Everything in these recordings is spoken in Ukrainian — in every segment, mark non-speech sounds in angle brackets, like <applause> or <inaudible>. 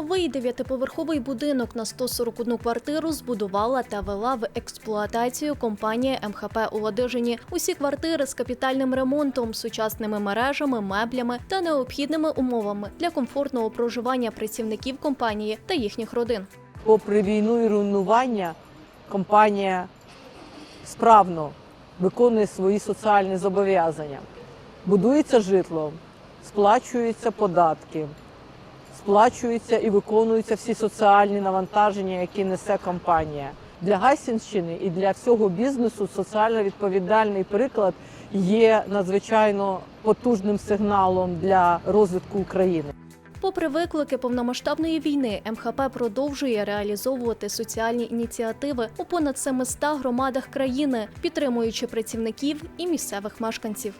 Новий дев'ятиповерховий будинок на 141 квартиру збудувала та вела в експлуатацію компанія МХП у Ладижині. Усі квартири з капітальним ремонтом, сучасними мережами, меблями та необхідними умовами для комфортного проживання працівників компанії та їхніх родин. Попри війну і руйнування, компанія справно виконує свої соціальні зобов'язання. Будується житло, сплачуються податки, сплачуються і виконуються всі соціальні навантаження, які несе компанія. Для Гайсінщини і для всього бізнесу соціально відповідальний приклад є надзвичайно потужним сигналом для розвитку України. Попри виклики повномасштабної війни, МХП продовжує реалізовувати соціальні ініціативи у понад 700 громадах країни, підтримуючи працівників і місцевих мешканців.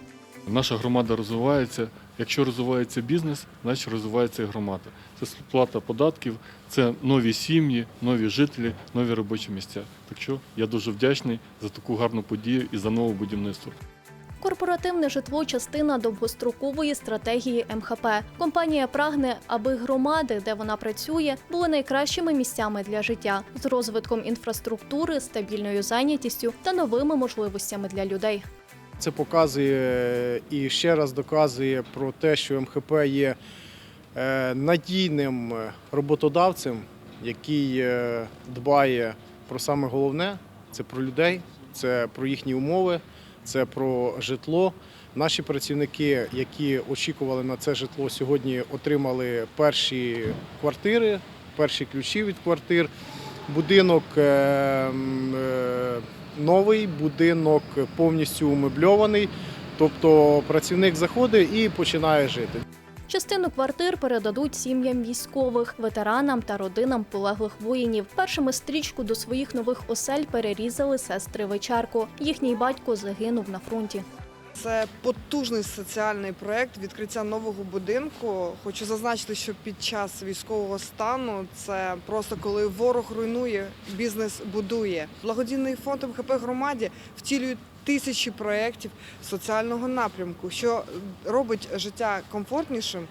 Наша громада розвивається. Якщо розвивається бізнес, значить розвивається і громада. Це сплата податків, це нові сім'ї, нові жителі, нові робочі місця. Так що я дуже вдячний за таку гарну подію і за нове будівництво. Корпоративне житло частина довгострокової стратегії МХП. Компанія прагне, аби громади, де вона працює, були найкращими місцями для життя з розвитком інфраструктури, стабільною зайнятістю та новими можливостями для людей. Це показує і ще раз доказує про те, що МХП є е, надійним роботодавцем, який е, дбає про саме головне це про людей, це про їхні умови, це про житло. Наші працівники, які очікували на це житло, сьогодні отримали перші квартири, перші ключі від квартир. Будинок е, новий, будинок повністю умебльований. Тобто працівник заходить і починає жити. Частину квартир передадуть сім'ям військових, ветеранам та родинам полеглих воїнів. Першими стрічку до своїх нових осель перерізали сестри вечарку. Їхній батько загинув на фронті. Це потужний соціальний проект відкриття нового будинку. Хочу зазначити, що під час військового стану це просто коли ворог руйнує, бізнес будує. Благодійний фонд МХП громаді втілює тисячі проєктів соціального напрямку, що робить життя комфортнішим,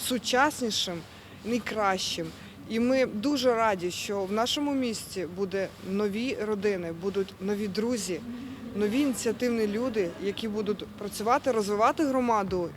сучаснішим і кращим. І ми дуже раді, що в нашому місті буде нові родини, будуть нові друзі, нові ініціативні люди, які будуть працювати, розвивати громаду.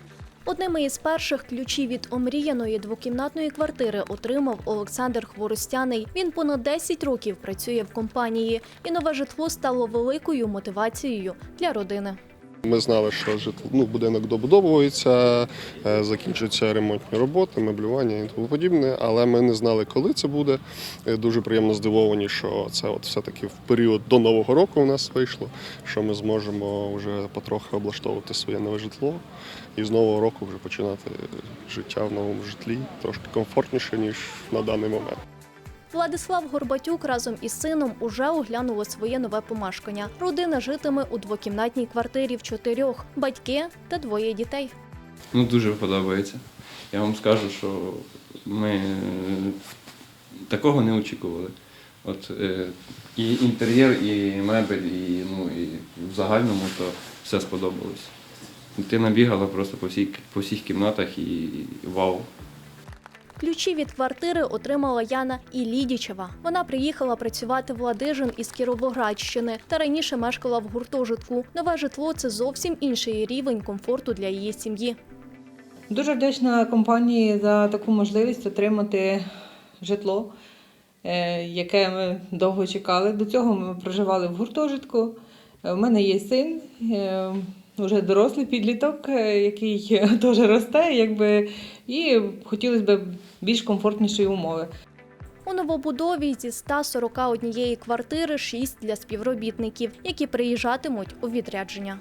Одними із перших ключі від омріяної двокімнатної квартири отримав Олександр Хворостяний. Він понад 10 років працює в компанії, і нове житло стало великою мотивацією для родини. Ми знали, що житло, ну, будинок добудовується, е, закінчуються ремонтні роботи, меблювання і тому подібне, але ми не знали, коли це буде. Е, Дуже приємно здивовані, що це от все-таки в період до Нового року у нас вийшло, що ми зможемо вже потрохи облаштовувати своє нове житло і з нового року вже починати життя в новому житлі трошки комфортніше, ніж на даний момент. Владислав Горбатюк разом із сином уже оглянули своє нове помешкання. Родина житиме у двокімнатній квартирі в чотирьох, батьки та двоє дітей. Ну, дуже подобається. Я вам скажу, що ми е, такого не очікували. От е, і інтер'єр, і мебель, і, ну, і в загальному то все сподобалось. Дитина бігала просто по, всій, по всіх кімнатах і вау. Ключі від квартири отримала Яна Ілідічева. Вона приїхала працювати в Ладижин із Кіровоградщини та раніше мешкала в гуртожитку. Нове житло це зовсім інший рівень комфорту для її сім'ї. Дуже вдячна компанії за таку можливість отримати житло, е, яке ми довго чекали. До цього ми проживали в гуртожитку. У мене є син, е, вже дорослий підліток, е, який <laughs> теж росте, якби, і хотілося б більш комфортнішої умови. У новобудові зі 141 квартири 6 для співробітників, які приїжджатимуть у відрядження.